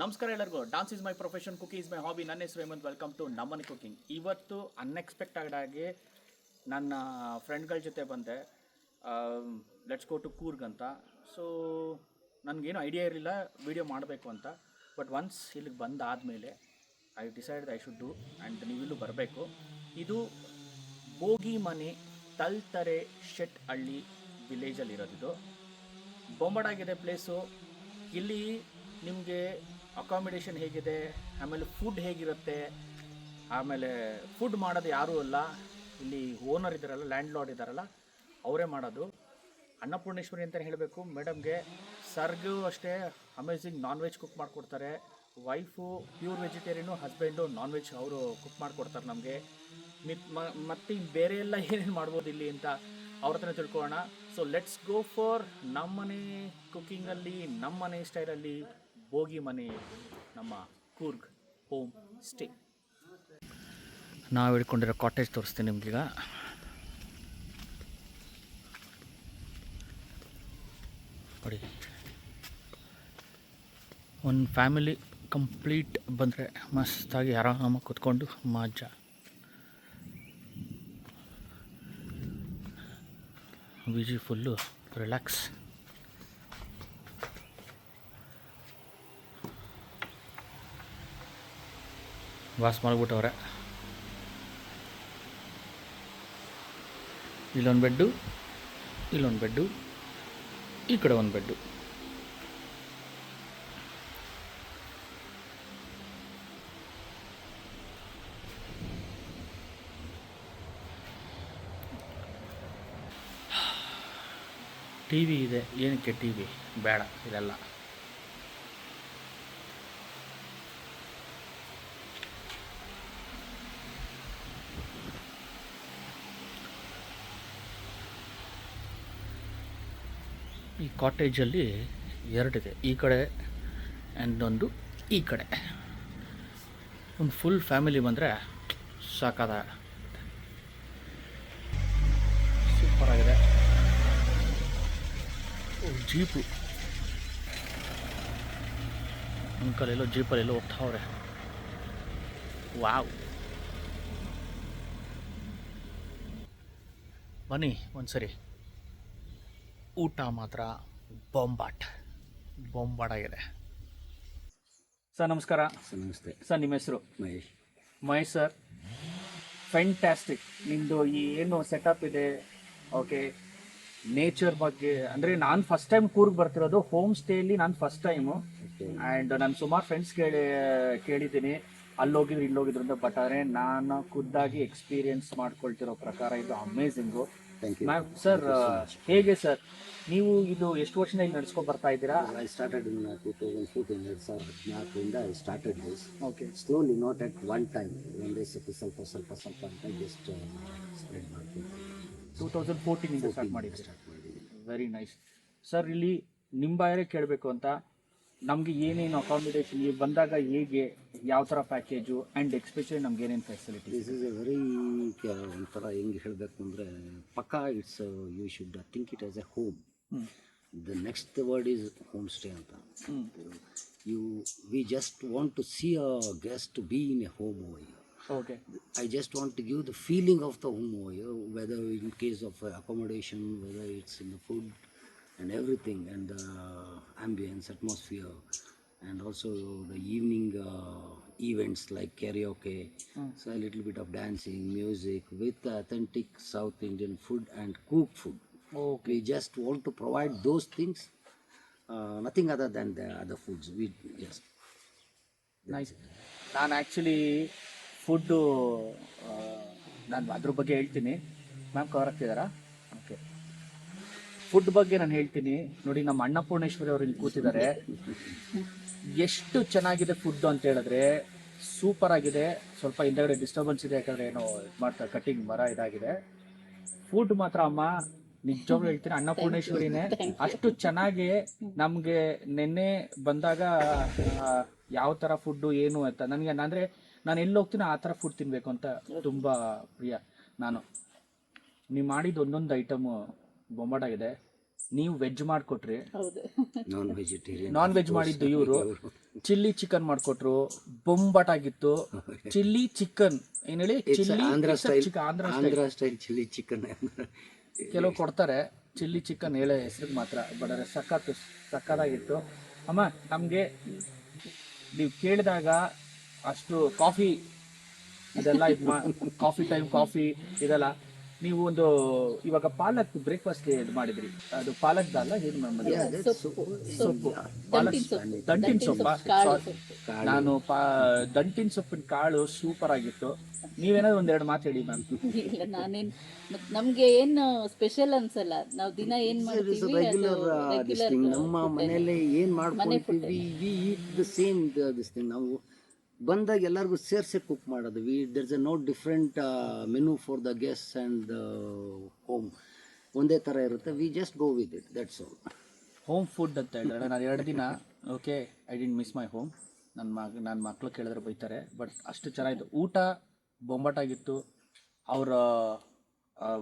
ನಮಸ್ಕಾರ ಎಲ್ಲರಿಗೂ. Dance is my profession cooking is my hobby ನನ್ನ ಹೆಸರು ಹೇಮಂತ್. ವೆಲ್ಕಮ್ ಟು ನಮ್ಮನೆ ಕುಕಿಂಗ್ ಇವತ್ತು ಅನ್ಎಕ್ಸ್ಪೆಕ್ಟೆಡ್ ಆಗಿ ನನ್ನ ಫ್ರೆಂಡ್ಗಳ ಜೊತೆ ಬಂದೆ. ಲೆಟ್ಸ್ ಗೋ ಟು ಕೂರ್ಗ್ ಅಂತ. ಸೊ ನನಗೇನು ಐಡಿಯಾ ಇರಲಿಲ್ಲ. ವಿಡಿಯೋ ಮಾಡಬೇಕು ಅಂತ. ಬಟ್ ಒನ್ಸ್ ಇಲ್ಲಿಗೆ ಬಂದಾದಮೇಲೆ I decide I should do and ನೀವಿಲ್ಲೂ ಬರಬೇಕು. ಇದು ಬೋಗಿ ಮನೆ ತಲ್ತರೆ ಶೆಟ್ ಹಳ್ಳಿ ವಿಲೇಜಲ್ಲಿರೋದಿದು ಬೊಂಬಡಾಗಿದೆ ಪ್ಲೇಸು ಇಲ್ಲಿ ನಿಮಗೆ ಅಕಾಮಿಡೇಷನ್ ಹೇಗಿದೆ? ಆಮೇಲೆ ಫುಡ್ ಹೇಗಿರುತ್ತೆ? ಆಮೇಲೆ ಫುಡ್ ಮಾಡೋದು ಯಾರೂ ಅಲ್ಲ. ಇಲ್ಲಿ ಓನರ್ ಇದ್ದಾರಲ್ಲ ಲ್ಯಾಂಡ್ ಲಾರ್ಡ್ ಇದ್ದಾರಲ್ಲ, ಅವರೇ ಮಾಡೋದು. ಅನ್ನಪೂರ್ಣೇಶ್ವರಿ ಅಂತಲೇ ಹೇಳಬೇಕು. ಮೇಡಮ್ಗೆ ಸರ್ಗೂ ಅಷ್ಟೇ ಅಮೇಝಿಂಗ್ ನಾನ್ ವೆಜ್ ಕುಕ್ ಮಾಡಿಕೊಡ್ತಾರೆ. Wife pure vegetarian husband non veg ಅವರು ಕುಕ್ ಮಾಡಿಕೊಡ್ತಾರೆ ನಮಗೆ. ಮತ್ತು ಇನ್ನು ಬೇರೆ ಎಲ್ಲ ಏನೇನು ಮಾಡ್ಬೋದು ಇಲ್ಲಿ ಅಂತ ಅವ್ರ ಹತ್ರ ತಿಳ್ಕೊಳ್ಳೋಣ. ಸೊ ಲೆಟ್ಸ್ ಗೋ ಫಾರ್ ನಮ್ಮನೆ ಕುಕ್ಕಿಂಗಲ್ಲಿ ನಮ್ಮನೆ ಸ್ಟೈಲಲ್ಲಿ ಬೋಗಿ ಮನೆ ನಮ್ಮ ಕೂರ್ಗ್ ಹೋಮ್ ಸ್ಟೇ. ನಾವು ಹಿಡ್ಕೊಂಡಿರೋ ಕಾಟೇಜ್ ತೋರಿಸ್ತೀನಿ ನಿಮ್ಗೀಗ. ನೋಡಿ. ಒಂದು ಫ್ಯಾಮಿಲಿ ಕಂಪ್ಲೀಟ್ ಬಂದರೆ ಮಸ್ತಾಗಿ ಆರಾಮಾಗಿ ಕೂತ್ಕೊಂಡು ಮಜಾ ವಿಜಿ ಫುಲ್ಲು, ರಿಲ್ಯಾಕ್ಸ್. ವಾಸ್ ಮಾಡಿಬಿಟ್ಟವ್ರೆ. ಇಲ್ಲೊಂದು ಬೆಡ್ಡು ಇಲ್ಲೊಂದು ಬೆಡ್ಡು, ಈ ಕಡೆ ಒಂದು ಬೆಡ್ಡು. ಟಿ ವಿ ಇದೆ, ಏನಕ್ಕೆ ಟಿ ವಿ ಬೇಡ, ಇದೆಲ್ಲ. ಕಾಟೇಜಲ್ಲಿ ಎರಡಿದೆ. ಈ ಕಡೆ ಇನ್ನೊಂದು ಒಂದು ಈ ಕಡೆ. ಒಂದು ಫುಲ್ ಫ್ಯಾಮಿಲಿ ಬಂದರೆ ಸಾಕಾದ. ಸೂಪರಾಗಿದೆ ಜೀಪು. ಅಂಕಲ್ ಎಲ್ಲೋ ಜೀಪಲ್ಲಿ ಎಲ್ಲೋ ಹೋಗ್ತಾವ್ರೆ ವಾವ್ ಬನ್ನಿ ಒಂದ್ಸರಿ. ಊಟ ಮಾತ್ರ. ಬೊಂಬಾಟ್. ಬೊಂಬಾಟಾಗಿದೆ. ಸರ್ ನಮಸ್ಕಾರ. ಸರ್ ನಮಸ್ತೆ. ಸರ್ ನಿಮ್ಮ ಹೆಸರು? ಮಹೇಶ್. ಮಹೇಶ್ ಸರ್. ಫ್ಯಾಂಟಾಸ್ಟಿಕ್ ನಿಮ್ಮದು ಈ ಏನು ಸೆಟಪ್ ಇದೆ? ಓಕೆ ನೇಚರ್ ಬಗ್ಗೆ ಅಂದರೆ ನಾನು ಫಸ್ಟ್ ಟೈಮ್ ಕೂರ್ಗ್ ಬರ್ತಿರೋದು ಹೋಮ್ ಸ್ಟೇಲಿ ನಾನು ಫಸ್ಟ್ ಟೈಮು ಆ್ಯಂಡ್ ನಾನು ಸುಮಾರು ಫ್ರೆಂಡ್ಸ್ ಕೇಳಿ ಕೇಳಿದ್ದೀನಿ. ಅಲ್ಲೋಗಿದ್ರು ಇಲ್ಲೋಗಿದ್ರು ಅಂತ ಬಟ್ ಆದರೆ ನಾನು ಖುದ್ದಾಗಿ ಎಕ್ಸ್ಪೀರಿಯನ್ಸ್ ಮಾಡ್ಕೊಳ್ತಿರೋ ಪ್ರಕಾರ ಇದು amazing thank you ma'am sir ಹೇಗೆ ಸರ್ ನೀವು ಇದು ಎಷ್ಟು ವರ್ಷದಿಂದ ಇಲ್ಲಿ ನಡ್ಸ್ಕೊಂಡು ಬರ್ತಾ ಇದ್ದೀರಾ? I started in two thousand fourteen ಎರಡು ಸಾವಿರದ ಹದಿನಾಲ್ಕರಿಂದ I started this okay slowly not at one time ಒಂದೇ ಸತಿ ಸ್ವಲ್ಪ ಸ್ವಲ್ಪ ಸ್ವಲ್ಪ ಅಂತ ಜಸ್ಟ್ ಸ್ಪ್ರೆಡ್ ಮಾಡ್ತೀನಿ ಟೂ ತೌಸಂಡ್ ಫೋರ್ಟೀನಿಂದ ಸ್ಟಾರ್ಟ್ ಮಾಡಿ ಸ್ಟಾರ್ಟ್ ಮಾಡಿದ್ದೀನಿ ವೆರಿ ನೈಸ್ ಸರ್ ಇಲ್ಲಿ ನಿಮ್ಮ ಬಾಯರೇ ಕೇಳಬೇಕು ಅಂತ ನಮಗೆ ಏನೇನು ಅಕಾಮಿಡೇಷನ್ ಈಗ ಬಂದಾಗ ಹೇಗೆ ಯಾವ ಥರ ಪ್ಯಾಕೇಜು ಆ್ಯಂಡ್ ಎಕ್ಸ್ಪೆಷಲಿ ನಮ್ಗೆ ಏನೇನು facility this is a very ಒಂಥರ ಹೆಂಗೆ ಹೇಳಬೇಕು ಅಂದರೆ ಪಕ್ಕಾ it's you should think it as a home. The next word is home. Stay ಅಂತ you we just want to see a guest be in a home ಓಯ್ okay I just want to give the feeling of the home whether in case of uh, accommodation, whether it's in the food and everything, and the ambience, atmosphere, and also the evening uh, events like karaoke, so a little bit of dancing, music with authentic South Indian food and cooked food. Okay. We just want to provide those things, uh, nothing other than the other foods. We just nice ನಾನು actually food ನಾನು ಅದ್ರ ಬಗ್ಗೆ ಹೇಳ್ತೀನಿ ma'am cover ಆಗ್ತಿದ್ದಾರಾ food ಬಗ್ಗೆ ನಾನು ಹೇಳ್ತೀನಿ. ನೋಡಿ, ನಮ್ಮ ಅನ್ನಪೂರ್ಣೇಶ್ವರಿ ಅವರು ಇಲ್ಲಿ ಕೂತಿದ್ದಾರೆ. ಎಷ್ಟು ಚೆನ್ನಾಗಿದೆ ಫುಡ್ ಅಂತ ಹೇಳಿದ್ರೆ, ಸೂಪರ್ ಆಗಿದೆ. ಸ್ವಲ್ಪ ಹಿಂದೆಗಡೆ ಡಿಸ್ಟರ್ಬೆನ್ಸ್ ಇದೆ, ಯಾಕಂದ್ರೆ ಏನೋ ಮಾಡ್ತಾರೆ ಕಟಿಂಗ್ ಮರ ಇದಾಗಿದೆ. ಫುಡ್ ಮಾತ್ರ ಅಮ್ಮ, ನಿಜವಾಗ್ಲೂ ಹೇಳ್ತೀನಿ, ಅನ್ನಪೂರ್ಣೇಶ್ವರಿನೇ ಅಷ್ಟು ಚೆನ್ನಾಗಿ ನಮ್ಗೆ ನಿನ್ನೆ ಬಂದಾಗ ಯಾವ ತರ ಫುಡ್ ಏನು ಅಂತ. ನನಗೆ ಅಂದ್ರೆ ನಾನು ಎಲ್ಲಿ ಹೋಗ್ತೀನಿ ಆ ತರ ಫುಡ್ ತಿನ್ಬೇಕು ಅಂತ ತುಂಬಾ ಪ್ರಿಯ ನಾನು. ನೀವು ಮಾಡಿದ ಒಂದೊಂದು ಐಟಮು ಬೊಂಬಾಟಾಗಿದೆ. ನೀವು ವೆಜ್ ಮಾಡಿಕೊಟ್ರಿ ಹೌದು. ನಾನ್ ವೆಜಿಟೇರಿಯನ್ ನಾನ್ ವೆಜ್ ಮಾಡಿದ್ದು ಇವರು. ಚಿಲ್ಲಿ ಚಿಕನ್ ಮಾಡಿಕೊಟ್ರು ಬೊಂಬಾಟಾಗಿತ್ತು. ಚಿಲ್ಲಿ ಚಿಕನ್ ಏನ್ ಹೇಳಿ? Chilli Andhra style chicken Andhra Andhra style chilli chicken ಕೆಲವು ಕೊಡ್ತಾರೆ ಚಿಲ್ಲಿ ಚಿಕನ್ ಹೇಳೋ ಹೆಸ್ರಿಗೆ ಮಾತ್ರ ಬಟ್ ಅದ್ರ ಸಖತ್ತು ಸಖತ್ತಾಗಿತ್ತು. ಅಮ್ಮ ನಮಗೆ ನೀವು ಕೇಳಿದಾಗ ಅಷ್ಟು ಕಾಫಿ ಇದೆಲ್ಲ ಇದು ಕಾಫಿ ಟೈಮ್ ಕಾಫಿ ಇದೆಲ್ಲ. ನೀವು ಒಂದು ಇವಾಗ ಪಾಲಕ್ ಬ್ರೇಕ್ಫಾಸ್ಟ್ ಇದು ಮಾಡಿದ್ರಿ. ಅದು ಪಾಲಕ್ ಅಲ್ಲ ಏನು ಮಾಡಿದ್ರಿ ಸೊಪ್ಪು. ಪಾಲಕ್ ದಂಟಿನ ಸೊಪ್ಪ. ನಾನು ಪಾ ದಂಟಿನ ಸೊಪ್ಪಿನ ಕಾಳು ಸೂಪರ್ ಆಗಿತ್ತು. ನೀವೇನಾದ್ರು ಒಂದೆರಡು ಮಾತು ಹೇಳಿ ಮ್ಯಾಮ್. ಇಲ್ಲ ನಾನೇನ್ ಮತ್ ನಮ್ಗೆ ಏನು ಸ್ಪೆಷಲ್ ಅನ್ಸಲ್ಲ. ನಾವು ದಿನ ಏನ್ ಮಾಡ್ತೀವಿ ರೆಗ್ಯುಲರ್ ಥಿಂಗ್ ನಮ್ಮ ಮನೆಯಲ್ಲಿ ಏನ್ ಮಾಡ್ತೀವಿ we eat the same this thing ನಾವು ಬಂದಾಗ ಎಲ್ಲರಿಗೂ ಸೇರಿಸಿ ಕುಕ್ ಮಾಡೋದು we there's a no different menu for the guest and home ಒಂದೇ ಥರ ಇರುತ್ತೆ. We just go with it that's all home food ಅಂತ ಹೇಳಿದ್ರೆ ನಾನು ಎರಡು ದಿನ okay I didn't miss my home ನನ್ನ ಮಗ ನನ್ನ ಮಕ್ಳು ಕೇಳಿದ್ರೆ ಬೈತಾರೆ ಬಟ್ ಅಷ್ಟು ಚೆನ್ನಾಗಿತ್ತು. ಊಟ ಬೊಂಬಾಟಾಗಿತ್ತು. ಅವರ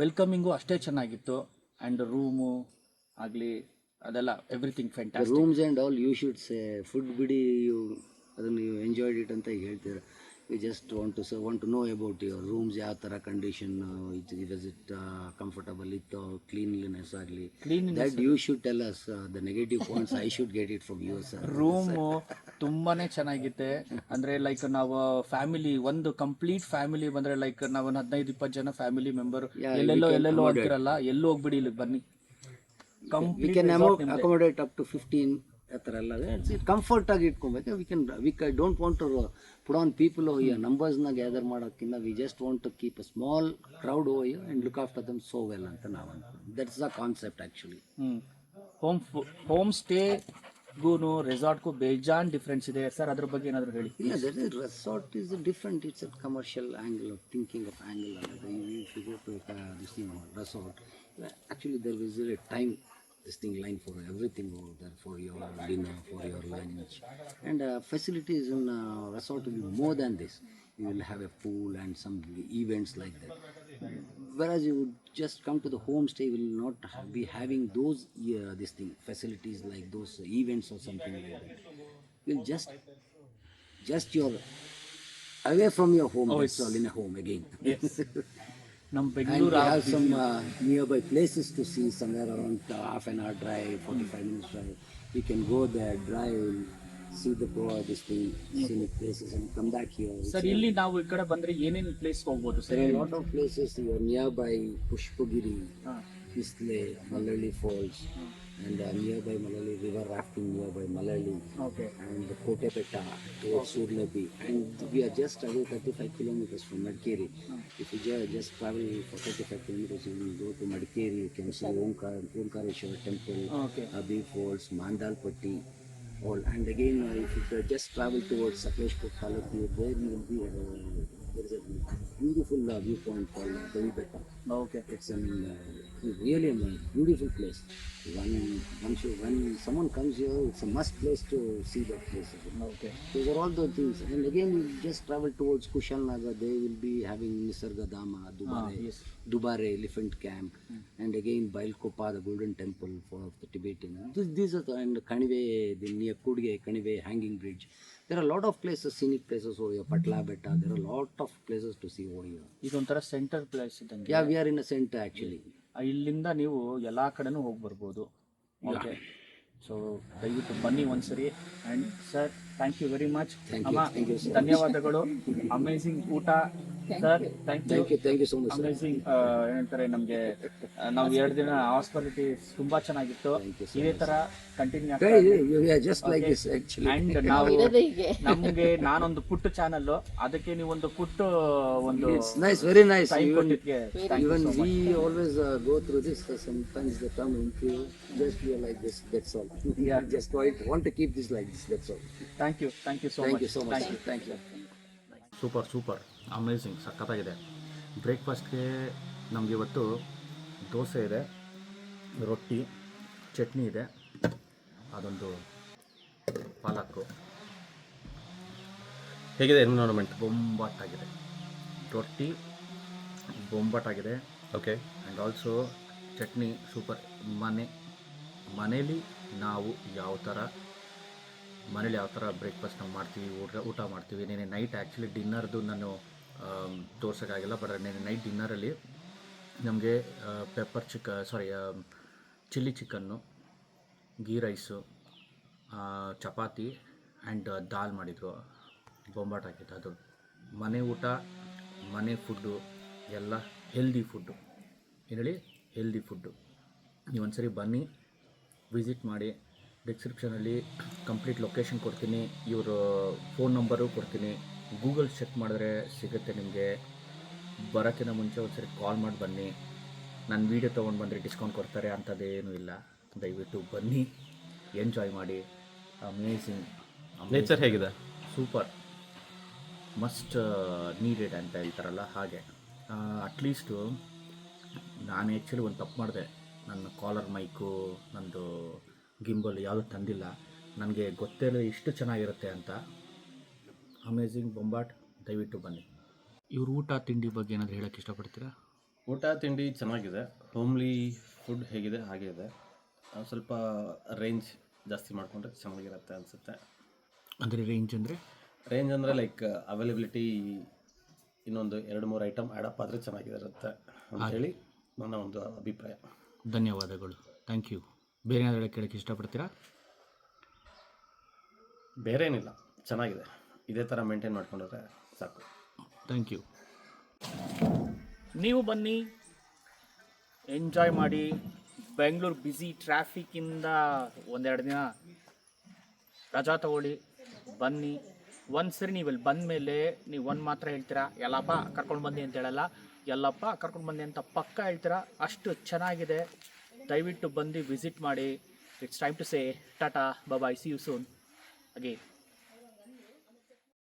ವೆಲ್ಕಮಿಂಗು ಅಷ್ಟೇ ಚೆನ್ನಾಗಿತ್ತು. ಆ್ಯಂಡ್ ರೂಮು ಆಗಲಿ ಅದೆಲ್ಲ everything pant rooms and all you should say food ಬಿಡಿ ಯು ಅದನ್ನು ನೀವು ಎಂಜಾಯ್ಡ್ ಇಟ್ ಅಂತ ಹೇಳ್ತೀರ? ಯು ಜಸ್ಟ್ ವಾಂಟ್ ಟು ಸ want to know about your rooms ಯಾವ ಥರ condition it is it comfortable ಇತ್ತು ಕ್ಲೀನ್ಲಿನೆಸ್ ಆಗಲಿ. That you should tell us the negative points I should get it from your sir room ತುಂಬಾನೇ ಚೆನ್ನಾಗಿದೆ ಅಂದ್ರೆ like ನಾವು family ಒಂದು ಕಂಪ್ಲೀಟ್ ಫ್ಯಾಮಿಲಿ ಬಂದ್ರೆ ಲೈಕ್ ನಾವು ಒಂದು ಹದಿನೈದು ಇಪ್ಪತ್ತು ಜನ ಫ್ಯಾಮಿಲಿ ಮೆಂಬರ್ ಎಲ್ಲೆಲ್ಲೋ ಎಲ್ಲೆಲ್ಲೋ ಹೋಗ್ತಿರಲ್ಲ ಎಲ್ಲೂ ಹೋಗ್ಬಿಡಿ ಇಲ್ಲಿ ಬನ್ನಿ. Complete accommodate up to fifteen ಆ ಥರ ಎಲ್ಲ ಕಂಫರ್ಟ್ ಆಗಿ ಇಟ್ಕೊಬೇಕು. ವಿ ಕ್ಯಾನ್ ವಿ ಕ don't want to put on people ಈ ನಂಬರ್ಸ್ನ ಗ್ಯಾದರ್ ಮಾಡೋಕ್ಕಿಂತ we just want to keep a small crowd oh and look after them so well ಅಂತ ನಾವು that that's the concept actually home. Home stay ಗೂನು ರೆಸಾರ್ಟ್ಗೂ ಬೇಜಾನ್ difference ಇದೆ. Sir ಅದ್ರ ಬಗ್ಗೆ ಏನಾದರೂ ಹೇಳಿ ಇಲ್ಲ that is resort is different it's a commercial angle of thinking of angle ಅನ್ನೋದು resort actually there was a time this thing line for everything over there for your dinner, for your lunch. And uh, facilities in uh, resort will be more than this. You will have a pool and some events like that. Whereas you would just come to the homestay, will not ha- be having those uh, this thing facilities like those events or something like that. You'll just just your away from your home. that's all in a home again. ನಮ್ಮ And Bengaluru we have some uh, nearby places to see somewhere around uh, half an hour drive, 45 minutes drive. We can go there, drive, see the Goa, this thing, scenic places and come back here. It's sir ಇಲ್ಲಿ ನಾವು ಈ ಕಡೆ ಬಂದ್ರೆ ಏನೇನು place ಹೋಗ್ಬೋದು sir There are a lot of places here nearby Pushpagiri, Kisle, Malali Falls, and uh, nearby Malali river rafting nearby Malali, okay and Kotepetta towards Surlabi. And we are just away 35 kilometers from Madikeri. If you ju- just travel for 35 kilometers, you will go to Madikeri, you can see Omkar, Omkareshwar temple, okay Abhi Falls, Mandalpatti, all. And again, uh, if you uh, just travel towards Sakleshpur Talaki, there you will be, uh, there is a beautiful uh, viewpoint called Devipetta. Okay. It's a uh, really beautiful place. One, once you, when someone comes here, it's a must place to see that place. Okay. These are all the things. And again, you just travel towards Kushalnagar. they will be having Nisargadama, ah, Dubare, ah, yes. Dubare Elephant Camp, mm. and again Bailkopa, the Golden Temple for the Tibetan. Ah. These, these are the, and Kanive, the near Kudge, Kanive Hanging Bridge. There are lot of places scenic places ಓಯ Patla Betta there are lot of places to see ಓಯ ಇದೊಂಥರ centre place ಇದ್ದಂಗೆ. Yeah are in a center actually ಇಲ್ಲಿಂದ ನೀವು ಎಲ್ಲ ಕಡೆನೂ ಹೋಗಿ ಬರ್ಬೋದು okay so ದಯವಿಟ್ಟು ಬನ್ನಿ ಒಂದು ಸರಿ and sir thank you very much ಧನ್ಯವಾದಗಳು. ಅಮೇಸಿಂಗ್ ಊಟ ಸರ್ ಅಮೇಸಿಂಗ್ uh, ಏನಂತಾರೆ ನಮ್ಗೆ ನಾವು ಎರಡು ದಿನ ಹಾಸ್ಪಿಟಲಿಟಿ ತುಂಬಾ ಚೆನ್ನಾಗಿತ್ತು. ಇದೇ ತರ ಕಂಟಿನ್ಯೂ ನಮ್ಗೆ ನಾನೊಂದು ಪುಟ್ಟ ಚಾನಲ್ ಅದಕ್ಕೆ ನೀವು ಒಂದು ಪುಟ್ಟು ಒಂದು just like this all we are just keep this like this that's all thank you thank you so much thank you thank you. Super super amazing ಸಖತ್ತಾಗಿದೆ. ಬ್ರೇಕ್ಫಾಸ್ಟ್ಗೆ ನಮಗೆ ಇವತ್ತು ದೋಸೆ ಇದೆ ರೊಟ್ಟಿ ಚಟ್ನಿ ಇದೆ. ಅದೊಂದು ಪಾಲಕ್ಕು. ಹೇಗಿದೆ ಎನ್ವಿರಾನ್ಮೆಂಟ್ ಬೊಂಬಾಟಾಗಿದೆ. ರೊಟ್ಟಿ ಬೊಂಬಾಟಾಗಿದೆ. Okay and also chutney super ಮನೆ ಮನೇಲಿ ನಾವು ಯಾವ ಥರ ಮನೇಲಿ ಯಾವ ಥರ ಬ್ರೇಕ್ಫಾಸ್ಟ್ ನಾವು ಮಾಡ್ತೀವಿ, ಊಟ ಊಟ ಮಾಡ್ತೀವಿ. ನೆನೆ ನೈಟ್ ಆ್ಯಕ್ಚುಲಿ ಡಿನ್ನರ್ದು ನಾನು ತೋರ್ಸೋಕ್ಕಾಗಿಲ್ಲ ಬಟ್ ನೆನೆ ನೈಟ್ ಡಿನ್ನರಲ್ಲಿ ನಮಗೆ pepper ಚಿಕ sorry chilli chicken ghee rice chapati and dal ಮಾಡಿದರು. ಬೊಂಬಾಟ್ ಹಾಕಿತ್ತು ಅದು ಮನೆ ಊಟ, ಮನೆ ಫುಡ್ಡು ಎಲ್ಲ ಹೆಲ್ದಿ ಫುಡ್ಡು ಏನು ಹೇಳಿ? ಹೆಲ್ದಿ ಫುಡ್ಡು ನೀವೊಂದ್ಸರಿ ಬನ್ನಿ ವಿಸಿಟ್ ಮಾಡಿ. ಡಿಸ್ಕ್ರಿಪ್ಷನಲ್ಲಿ ಕಂಪ್ಲೀಟ್ ಲೊಕೇಶನ್ ಕೊಡ್ತೀನಿ ಇವರು ಫೋನ್ ನಂಬರು ಕೊಡ್ತೀನಿ. ಗೂಗಲ್ ಚೆಕ್ ಮಾಡಿದ್ರೆ ಸಿಗುತ್ತೆ ನಿಮಗೆ. ಬರೋಕ್ಕಿಂತ ಮುಂಚೆ ಒಂದ್ಸರಿ ಕಾಲ್ ಮಾಡಿ ಬನ್ನಿ. ನನ್ನ ವೀಡಿಯೋ ತೊಗೊಂಡು ಬಂದರೆ ಡಿಸ್ಕೌಂಟ್ ಕೊಡ್ತಾರೆ ಅಂಥದ್ದೇನೂ ಇಲ್ಲ. ದಯವಿಟ್ಟು ಬನ್ನಿ. ಎಂಜಾಯ್ ಮಾಡಿ. ಅಮೇಝಿಂಗ್ ನೇಚರ್ ಹೇಗಿದೆ? ಸೂಪರ್ ಮಸ್ಟ್ ನೀಡೆಡ್ ಅಂತ ಹೇಳ್ತಾರಲ್ಲ ಹಾಗೆ. ಅಟ್ಲೀಸ್ಟು ನಾನು ಆ್ಯಕ್ಚುಲಿ ಒಂದು ತಪ್ಪು ಮಾಡಿದೆ. ನನ್ನ ಕಾಲರ್ ಮೈಕು ನಂದು ಗಿಂಬಲ್ ಯಾವುದೂ ತಂದಿಲ್ಲ. ನನಗೆ ಗೊತ್ತೇ ಇಷ್ಟು ಚೆನ್ನಾಗಿರುತ್ತೆ ಅಂತ. ಅಮೇಝಿಂಗ್ ಬೊಂಬಾಟ್ ದಯವಿಟ್ಟು ಬನ್ನಿ. ಇವರು ಊಟ ತಿಂಡಿ ಬಗ್ಗೆ ಏನಾದರೂ ಹೇಳೋಕ್ಕೆ ಇಷ್ಟಪಡ್ತೀರಾ? ಊಟ ತಿಂಡಿ ಚೆನ್ನಾಗಿದೆ. ಹೋಮ್ಲಿ ಫುಡ್ ಹೇಗಿದೆ ಹಾಗೆ ಇದೆ. ಸ್ವಲ್ಪ ರೇಂಜ್ ಜಾಸ್ತಿ ಮಾಡಿಕೊಂಡ್ರೆ ಚೆನ್ನಾಗಿರುತ್ತೆ ಅನಿಸುತ್ತೆ. ಅಂದರೆ ರೇಂಜ್ ಅಂದರೆ? ರೇಂಜ್ ಅಂದರೆ ಲೈಕ್ ಅವೈಲೇಬಿಲಿಟಿ ಇನ್ನೊಂದು ಎರಡು ಮೂರು ಐಟಮ್ ಆ್ಯಡಪ್ ಆದರೆ ಚೆನ್ನಾಗಿರುತ್ತೆ ಅಂತೇಳಿ ನನ್ನ ಒಂದು ಅಭಿಪ್ರಾಯ. ಧನ್ಯವಾದಗಳು. ಥ್ಯಾಂಕ್ ಯು ಬೇರೆ ಏನಾದರೂ ಹೇಳಕ್ಕೆ ಕೇಳೋಕ್ಕೆ ಇಷ್ಟಪಡ್ತೀರಾ? ಬೇರೆ ಏನಿಲ್ಲ. ಚೆನ್ನಾಗಿದೆ. ಇದೇ ಥರ ಮೇಂಟೈನ್ ಮಾಡ್ಕೊಂಡ್ರೆ ಸಾಕು. ಥ್ಯಾಂಕ್ ಯು ನೀವು ಬನ್ನಿ. ಎಂಜಾಯ್ ಮಾಡಿ. ಬೆಂಗಳೂರು ಬ್ಯುಸಿ ಟ್ರಾಫಿಕ್ಕಿಂದ ಒಂದೆರಡು ದಿನ ರಜಾ ತಗೊಳ್ಳಿ. ಬನ್ನಿ. ಒಂದು ಸರಿ ನೀವು ಇಲ್ಲಿ ಬಂದ ಮೇಲೆ ನೀವು ಒಂದು ಮಾತ್ರ ಹೇಳ್ತೀರಾ? ಎಲ್ಲಪ್ಪ ಕರ್ಕೊಂಡು ಬಂದಿ ಅಂತ ಹೇಳಲ್ಲ. ಎಲ್ಲಪ್ಪ ಕರ್ಕೊಂಡು ಬಂದಿ ಅಂತ ಪಕ್ಕ ಹೇಳ್ತೀರಾ? ಅಷ್ಟು ಚೆನ್ನಾಗಿದೆ. ದಯವಿಟ್ಟು ಬಂದು ವಿಸಿಟ್ ಮಾಡಿ. It's time to say tata bye bye see you soon again